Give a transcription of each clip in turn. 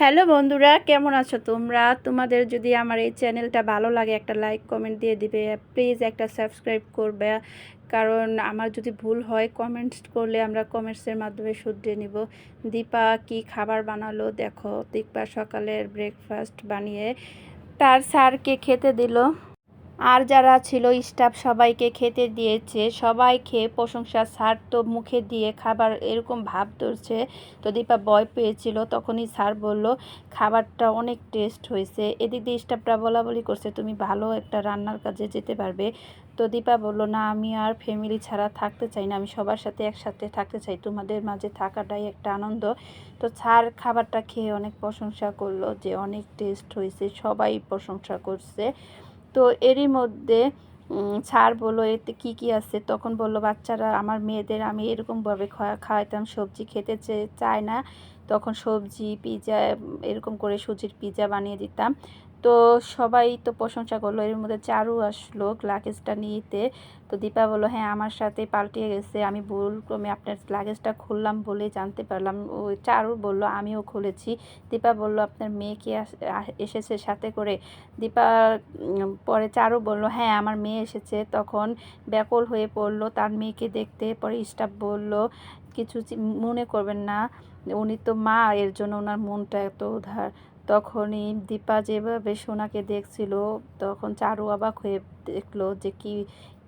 Hello বন্ধুরা, কেমন আছো তোমরা? তোমাদের যদি আমার এই চ্যানেলটা ভালো লাগে, একটা লাইক কমেন্ট দিয়ে দিবে। প্লিজ একটা সাবস্ক্রাইব করবে। কারণ আমার যদি ভুল হয় কমেন্টস করলে আমরা কমেন্টসের মাধ্যমে শুধরে নিব। দীপা কি খাবার বানালো? দেখো, দীপা সকালের ব্রেকফাস্ট বানিয়ে তার স্যারকে খেতে দিল। আর যারা ছিল স্টাফ সবাইকে খেতে দিয়েছে, সবাই খেয়ে প্রশংসা স্যার তো মুখে দিয়ে খাবার এরকম ভাব ধরছে। তো দীপা ভয় পেয়েছিল, তখনই স্যার বলল, খাবারটা অনেক টেস্ট হয়েছে। এদিক দিয়ে স্টাফরা বলা বলি করছে, তুমি ভালো একটা রান্নার কাজে যেতে পারবে। তো দীপা বলল, না, আমি আর ফ্যামিলি ছাড়া থাকতে চাই না, আমি সবার সাথে একসাথে থাকতে চাই। তোমাদের মাঝে থাকাটাই একটা আনন্দ। তো স্যার খাবারটা খেয়ে অনেক প্রশংসা করল যে, অনেক টেস্ট হয়েছে, সবাই প্রশংসা করছে। তো এরই মধ্যে ছাড় বলো এতে কি কি আছে? তখন বলল, বাচ্চারা, আমার মেয়েদের আমি এরকমভাবে খাওয়া খাওয়াইতাম, সবজি খেতে চায় না। তখন সবজি, পিজা, এরকম করে সুজির পিজা বানিয়ে দিতাম। তো সবাই তো প্রশংসা করল। এর মধ্যে চারু আসলো লাগেজটা নিতে। তো দীপা বলল হ্যাঁ আমার সাথে পাল্টিয়ে গেছে। আমি ভুল ক্রমে আপনার লাগেজটা খুললাম বলে জানতে পারলাম। ও চারু বলল, আমিও খুলেছি। দীপা বলল, আপনার মেয়েকে এসেছে সাথে করে। দীপা পরে চারু বলল হ্যাঁ আমার মেয়ে এসেছে। তখন ব্যাকুল হয়ে পড়ল। তার মেয়েকে দেখতে পরে স্টাফ বলল, কিছু মনে করবেন না। উনি তো মা, এর জন্য ওনার মনটা এত উধার তখনই দীপা যেভাবে সোনাকে দেখছিল, তখন চারু অবাক হয়ে দেখল যে কি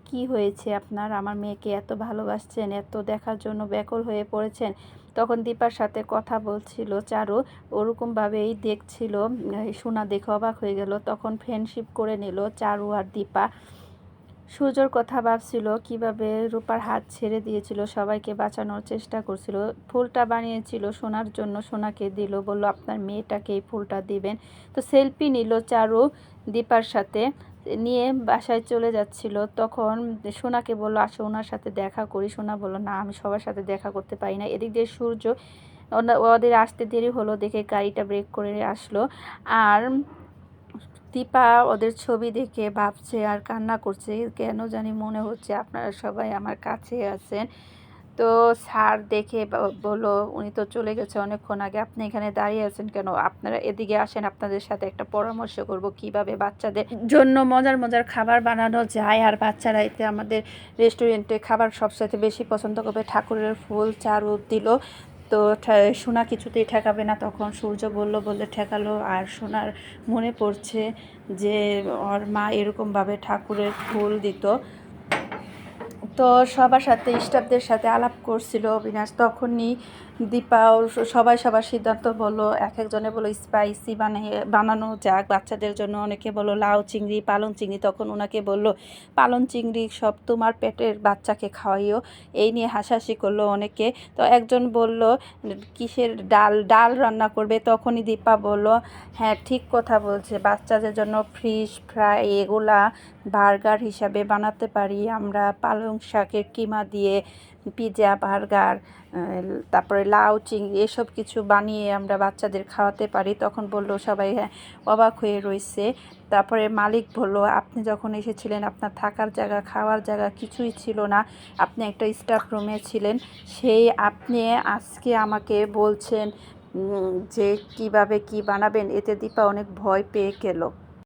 কি হয়েছে আপনার? আমার মেয়েকে এত ভালোবাসছেন, এত দেখার জন্য ব্যাকুল হয়ে পড়েছেন। তখন দীপার সাথে কথা বলছিল চারু, ওরকমভাবেই দেখছিল। সোনা দেখে অবাক হয়ে গেল, তখন ফ্রেন্ডশিপ করে নিল চারু আর দীপা। সূর্যর কথা ভাবছিল, কীভাবে রূপার হাত ছেড়ে দিয়েছিল, সবাইকে বাঁচানোর চেষ্টা করছিল। ফুলটা বানিয়েছিল, সোনার জন্য সোনাকে দিল, বলল, আপনার মেয়েটাকে এই ফুলটা দিবেন। তো সেলফি নিল চারু দীপার সাথে, নিয়ে বাসায় চলে যাচ্ছিল। তখন সোনাকে বলল, আসো ওনার সাথে দেখা করি। সোনা বলল, না, আমি সবার সাথে দেখা করতে পারি না। এদিক দিয়ে সূর্য ওদের আসতে দেরি হলো দেখে গাড়িটা ব্রেক করে আসলো। আর দীপা ওদের ছবি দেখে ভাবছে আর কান্না করছে, কেন জানি মনে হচ্ছে আপনারা সবাই আমার কাছে আছেন। তো স্যার দেখে বলল, উনি তো চলে গেছে অনেকক্ষণ আগে, আপনি এখানে দাঁড়িয়ে আছেন কেন? আপনারা এদিকে আসেন, আপনাদের সাথে একটা পরামর্শ করব কীভাবে বাচ্চাদের জন্য মজার মজার খাবার বানানো যায়। আর বাচ্চারা এতে আমাদের রেস্টুরেন্টে খাবার সবসাথে বেশি পছন্দ করবে। ঠাকুরের ফুল চারু দিল। তো সোনা কিছুতেই ঠেকাবে না। তখন সূর্য বলল বলে ঠেকালো। আর সোনার মনে পড়ছে যে, ওর মা এরকমভাবে ঠাকুরের ফুল দিত। তো সবার সাথে, স্টাফদের সাথে আলাপ করছিল অবিনাশ। তখনই দীপাও সবাই সবার সিদ্ধান্ত বলল, এক একজনে বলো স্পাইসি বানিয়ে বানানো যাক। বাচ্চাদের জন্য অনেকে বলল লাউ চিংড়ি, পালং চিংড়ি। তখন ওনাকে বলল, পালং চিংড়ি সব তোমার পেটের বাচ্চাকে খাওয়াইও। এই নিয়ে হাসাহাসি করল অনেকে। তো একজন বলল, কিসের ডাল ডাল রান্না করবে? তখনই দীপা বলল হ্যাঁ ঠিক কথা বলছে। বাচ্চাদের জন্য ফিশ ফ্রাই এগুলা বার্গার হিসাবে বানাতে পারি। আমরা পালং শাকের কিমা দিয়ে পিৎজা বার্গার তারপরে লাউ, চিংড়ি এসব কিছু বানিয়ে আমরা বাচ্চাদের খাওয়াতে পারি। তখন বলল সবাই হ্যাঁ। অবাক হয়ে রয়েছে তারপরে মালিক বলল, আপনি যখন এসেছিলেন, আপনার থাকার জায়গা, খাওয়ার জায়গা কিছুই ছিল না। আপনি একটা স্টাফ রুমে ছিলেন। সেই আপনি আজকে আমাকে বলছেন যে কীভাবে কি বানাবেন, এতে দীপা অনেক ভয় পেয়ে গেল।